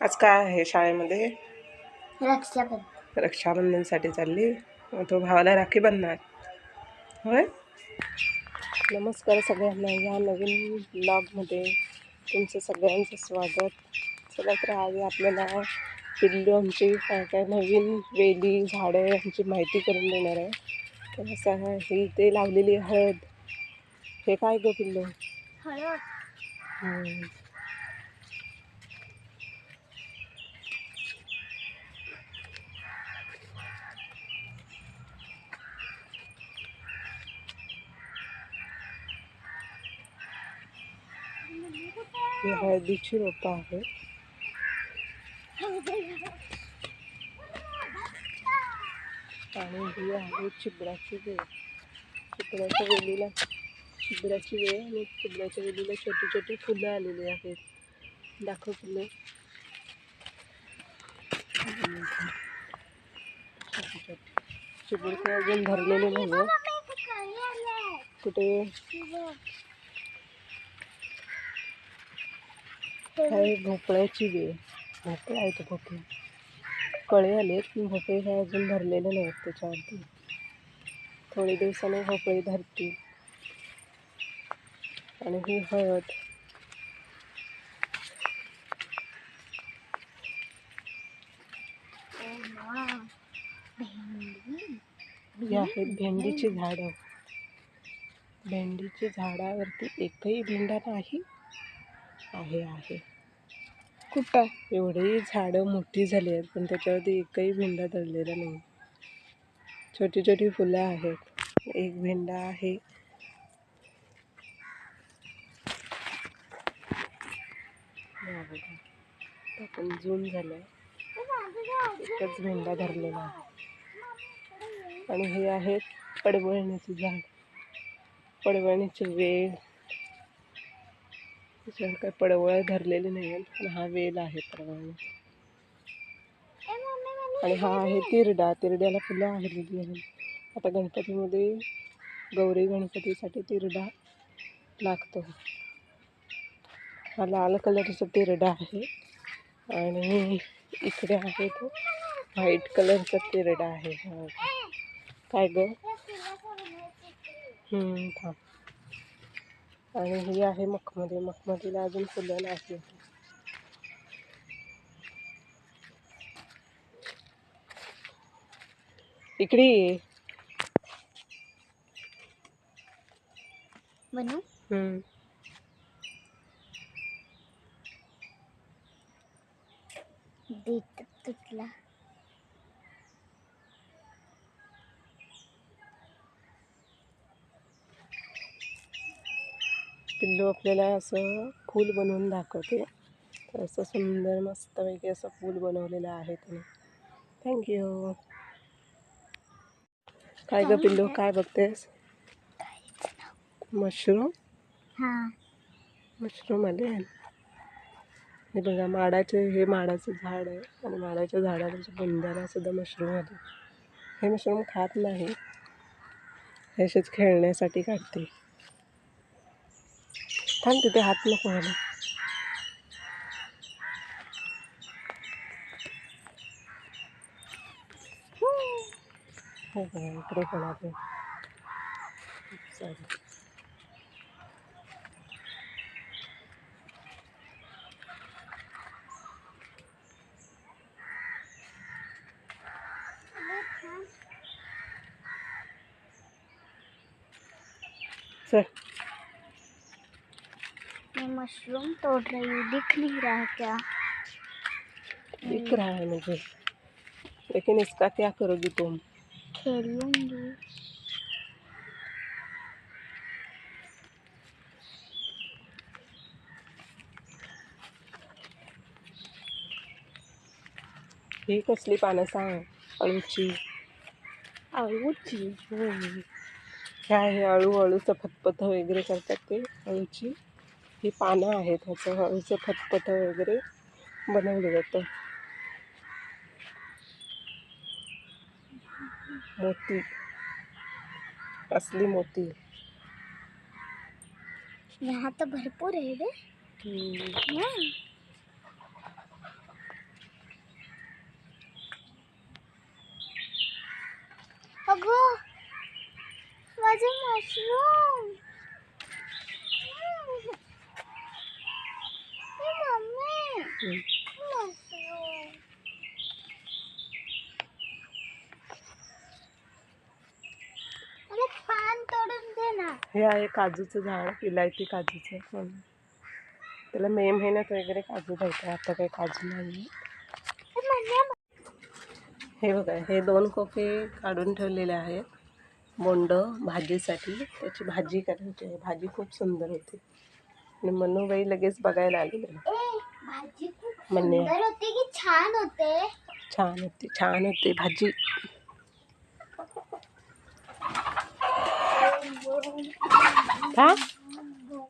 आज काय आहे शाळेमध्ये? रक्षाबंधन. रक्षाबंधनसाठी चालली. मग तो भावाला राखी बांधणार. होय? नमस्कार सगळ्यांना. या नवीन ब्लॉगमध्ये तुमचं सगळ्यांचं स्वागत. चला तर आज आपल्याला पिल्लू आमची काय काय नवीन वेली झाडं यांची माहिती करून देणार आहे. तर असं ही ते लावलेली हळद. हे काय गं पिल्लू? हळद. ही हळदीची रोपं आहेत. आणि ही आहे चिबडाची वेळ चिबडाच्या वेलीला चिबडाची वेळ आणि चिबडाच्या वेलीला छोटी छोटी फुलं आलेली आहेत. दाखव फुलं. हम्म. छोटी छोटी चिबड अजून धरलेले नाही कुठे? काय भोपळ्याची वेळ. भोपळा आहे तो भोपळे. कळे आलेत पण भोपळे काय अजून धरलेले नाहीत त्याच्यावरती. थोडे दिवसाने भोपळे धरतील. आणि ही हळद. ही आहेत भेंडीची झाडं. भेंडीची झाडावरती एकही भेंडा नाही. आहे आहे. कुठं? एवढी झाडं मोठी झाली आहेत पण त्याच्यावरती एकही भेंडा धरलेला नाही. छोटी छोटी फुलं आहेत. एक भेंडा आहे. पण जून झालाय. एकच भेंडा धरलेला आहे. आणि हे आहेत पडवळण्याचे झाड. पडवळण्याची वेल त्याच्यावर काय पडवळ धरलेले नाही आहेत पण हा वेल आहे पडवळ आणि हा आहे तिरडा. तिरड्याला फुलं आलेली आहेत. आता गणपतीमध्ये गौरी गणपतीसाठी तिरडा लागतो. हा लाल कलरचा तिरडा आहे. आणि इकडे आहे तो व्हाईट कलरचा तिरडा आहे. काय ग? हम्म, थांब. आणि ही आहे मखमली. मखमलीला अजून फुलं नाही इकडे ये. बनू? हम्म. देत तुटला. पिल्लू आपल्याला असं फूल बनवून दाखवते. तर असं सुंदर मस्तपैकी असं फूल बनवलेलं आहे त्याने. थँक्यू काय ग पिल्लू काय बघतेस? मशरूम? हा. मशरूम आले. हे बघा माडाचे हे माडाचं झाड आहे आणि माडाच्या झाडाच्या बुंद्याला सुद्धा मशरूम आले. हे मशरूम खात नाही. हे असेच खेळण्यासाठी काढते. थांब तिथे हात नको घालू हो बघा इकडे पण आहे चालेल चल मैं मशरूम तोड़ रही हूँ दिख नहीं रहा क्या दिख रहा है मुझे लेकिन इसका क्या करोगी तुम खेलूंगी ही कसली पानं सांग? अळूची. अळूची? हम्म. हे अळू अळूचं फतफत वगैरे करतात ते अळूची. हे पानं आहेत ह्याचं हळूचं खतपट वगैरे बनवलं जातं. मोती असली मोती. यहाँ तर भरपूर आहे रे. अगो अगं मशरूम हे आहे काजूचं झाड इलायची काजूचं. त्याला मे महिन्यात वगैरे काजू द्यायचं आता काही काजू नाही. हे बघा हे दोन कोफे काढून ठेवलेले आहेत. बोंड भाजीसाठी त्याची भाजी करायची आहे. भाजी खूप सुंदर होती. आणि मनुबाई लगेच बघायला आलेली भाजी खूप म्हणणे. सुंदर होती की छान होते छान होती छान होती भाजी